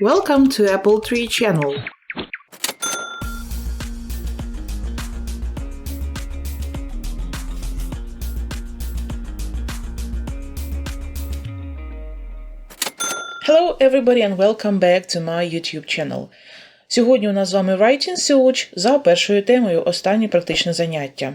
Welcome to Apple Tree channel. Hello everybody and welcome back to my YouTube channel. Сьогодні у нас з вами Writing Search за першою темою останнє практичне заняття.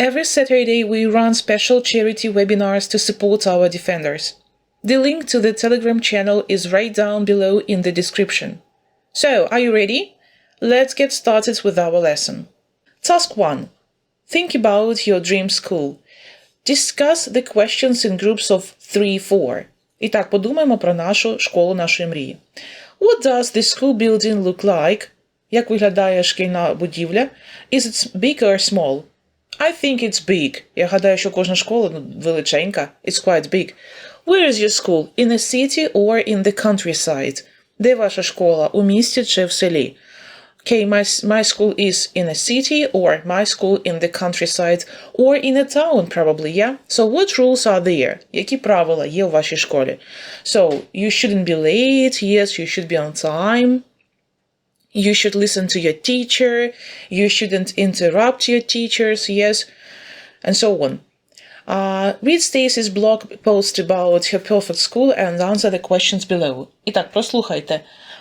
Every Saturday, we run special charity webinars to support our defenders. The link to the Telegram channel is right down below in the description. So, are you ready? Let's get started with our lesson. Task 1 Think about your dream school. Discuss the questions in groups of 3-4. І так, подумаємо про нашу школу нашої мрії. What does the school building look like? Як виглядає шкільна будівля? Is it big or small? I think it's big. Я гадаю, що кожна школа ну, величенька. It's quite big. Where is your school? In a city or in the countryside? Де ваша школа? У місті чи в селі? Okay, my, my school is in a city or my school in the countryside or in a town probably, yeah? So what rules are there? Які правила є у вашій школі? So, you shouldn't be late, yes, you should be on time. You should listen to your teacher. You shouldn't interrupt your teachers, yes, and so on. Uh, read Stacy's blog post about her perfect school and answer the questions below. І так, прослухайте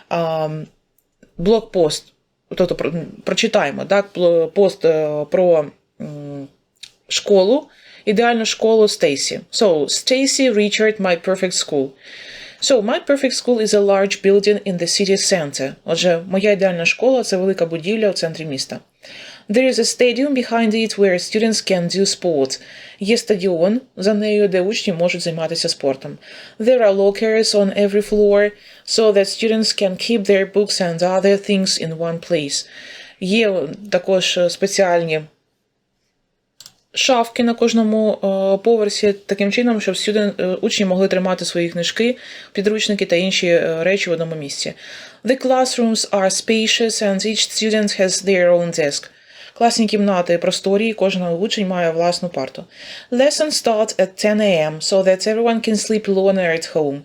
um, блог-пост, тобто про, прочитаємо так, пост е, про м, школу, ідеальну школу Стейсі. So, Stacy Richard, my perfect school. So, my perfect school is a large building in the city center. Отже, моя ідеальна школа це велика будівля у центрі міста. There is a stadium behind it where students can do sport. Є стадіон за нею, де учні можуть займатися спортом. There are lockers on every floor so that students can keep their books and other things in one place. Є також спеціальні шафки на кожному е, поверсі, таким чином, щоб студент, е, учні могли тримати свої книжки, підручники та інші е, речі в одному місці. The classrooms are spacious and each student has their own desk. Класні кімнати просторі, кожен учень має власну парту. Lesson starts at 10 a.m. so that everyone can sleep longer at home.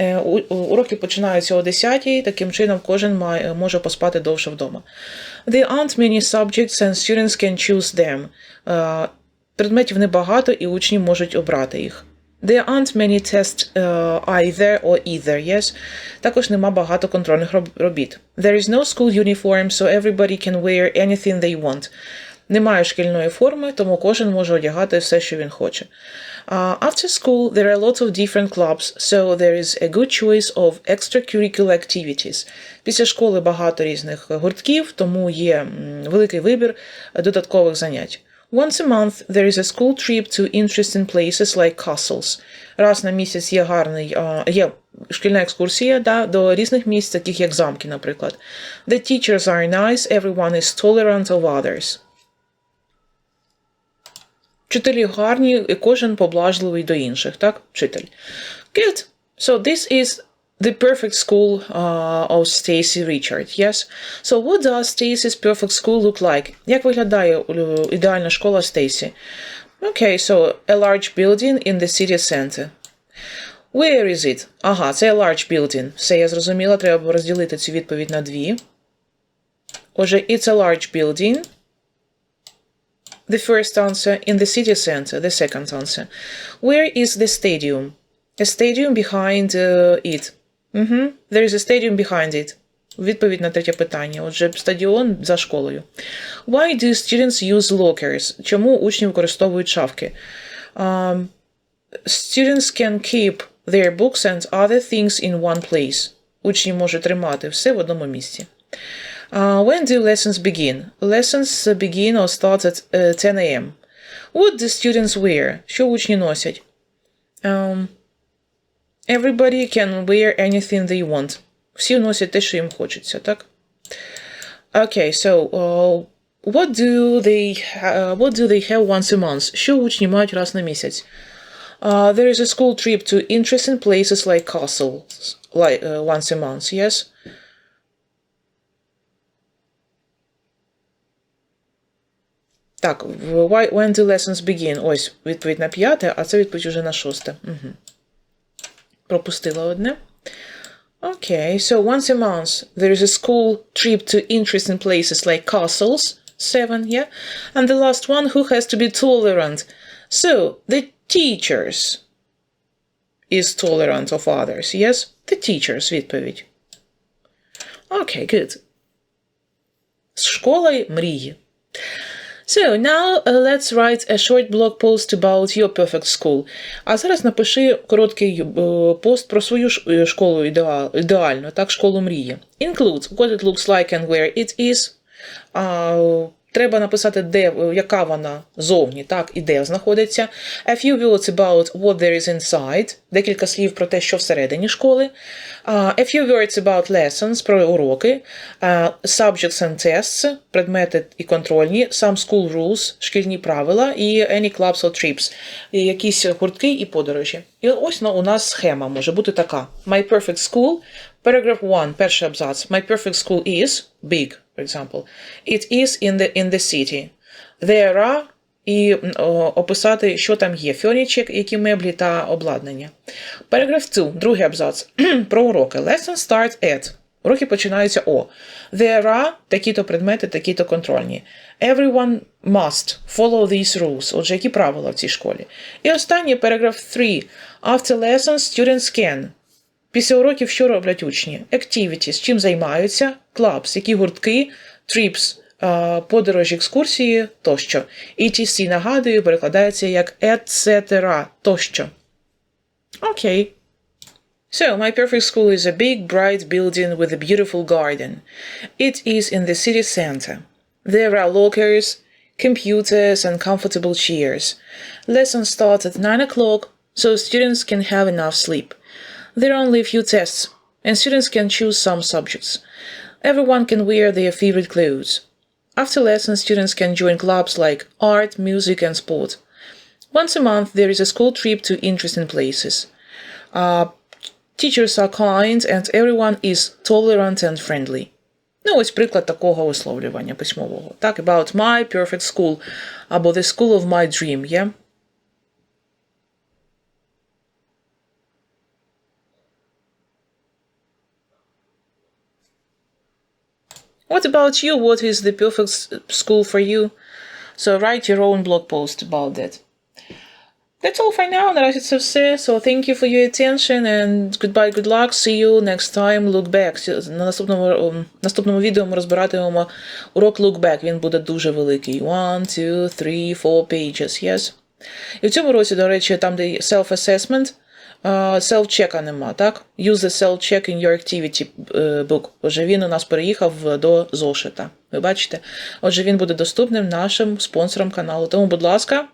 Е, Уроки починаються о 10 таким чином кожен має, може поспати довше вдома. There aren't many subjects and students can choose them. Е, Предметів небагато і учні можуть обрати їх. There aren't many tests uh, either or either, yes. Також нема багато контрольних робіт. There is no school uniform, so everybody can wear anything they want. Немає шкільної форми, тому кожен може одягати все, що він хоче. Uh, after school, there are lots of different clubs, so there is a good choice of extracurricular activities. Після школи багато різних гуртків, тому є великий вибір додаткових занять. Once a month there is a school trip to interesting places like castles. Раз на місяць є гарний, є шкільна екскурсія да, до різних місць, таких як замки, наприклад. The teachers are nice, everyone is tolerant of others. Вчителі гарні, і кожен поблажливий до інших, так? Вчитель. Good. So this is the perfect school uh, of Stacy Richard, yes? So what does Stacy's perfect school look like? Як виглядає е, ідеальна школа Стейсі? Okay, so a large building in the city center. Where is it? Ага, це a large building. Все, я зрозуміла, треба розділити цю відповідь на дві. Отже, it's a large building. The first answer in the city center, the second answer. Where is the stadium? A stadium behind uh, it. Угу. There is a stadium behind it. Відповідь на третє питання. Отже, стадіон за школою. Why do students use lockers? Чому учні використовують шафки? Um, students can keep their books and other things in one place. Учні можуть тримати все в одному місці. Uh, when do lessons begin? Lessons begin or start at uh, 10 a.m. What do students wear? Що учні носять? Um, everybody can wear anything they want. Всі носять те, що їм хочеться, так? Okay, so uh, what do they uh, what do they have once a month? Що учні мають раз на місяць? Uh, there is a school trip to interesting places like castles like uh, once a month, yes? Так, в- why, when do lessons begin? Ось відповідь на п'яте, а це відповідь уже на шосте. Угу. Пропустила одне. Okay, so once a month there is a school trip to interesting places like castles. Seven, yeah? And the last one, who has to be tolerant? So, the teachers is tolerant of others, yes? The teachers, відповідь. Okay, good. З школи мрії. So now uh, let's write a short blog post about your perfect school. А зараз напиши короткий uh, пост про свою е, школу ідеал, ідеально, так, школу мрії. Include what it looks like and where it is. А, треба написати, де, е, яка вона зовні, так, і де знаходиться. A few words about what there is inside. Декілька слів про те, що всередині школи. А, a few words about lessons, про уроки. А, subjects and tests, предмети і контрольні. Some school rules, шкільні правила. І any clubs or trips, якісь гуртки і подорожі. І ось ну, у нас схема може бути така. My perfect school, paragraph 1, перший абзац. My perfect school is big, for example. It is in the, in the city. There are і описати, що там є. Фьонічек, які меблі та обладнання. Параграф 2, другий абзац. Про уроки. Lesson start at. Уроки починаються о. There are такі-то предмети, такі-то контрольні. Everyone must follow these rules. Отже, які правила в цій школі. І останній параграф 3. After lessons, students can. Після уроків що роблять учні? Activities, чим займаються, clubs, які гуртки, trips, а, подорожі, екскурсії тощо. ETC, нагадую, перекладається як etc. тощо. Окей. So, my perfect school is a big, bright building with a beautiful garden. It is in the city center. There are lockers, computers, and comfortable chairs. Lesson starts at 9 o'clock, so students can have enough sleep. There are only a few tests, and students can choose some subjects. Everyone can wear their favorite clothes. After lessons, students can join clubs like art, music, and sport. Once a month, there is a school trip to interesting places. Uh, teachers are kind, and everyone is tolerant and friendly. Ну, ось приклад такого висловлювання письмового. Так, about my perfect school, або the school of my dream, yeah? What about you? What is the perfect school for you? So write your own blog post about that. That's all for now. Наразі все. So thank you for your attention and goodbye, good luck. See you next time. Look back. На наступному, ем, наступному відео ми розбиратимемо урок Look Back. Він буде дуже великий. One, two, three, four pages, yes? І в цьому році, до речі, там, де self-assessment, е, self-чека нема, так? Use the self-check in your activity е, book. Отже, він у нас переїхав до зошита. Ви бачите? Отже, він буде доступним нашим спонсорам каналу. Тому, будь ласка,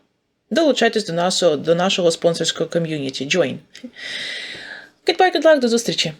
долучайтесь до нашого, до нашого спонсорського ком'юніті. Join. Goodbye, good luck, до зустрічі!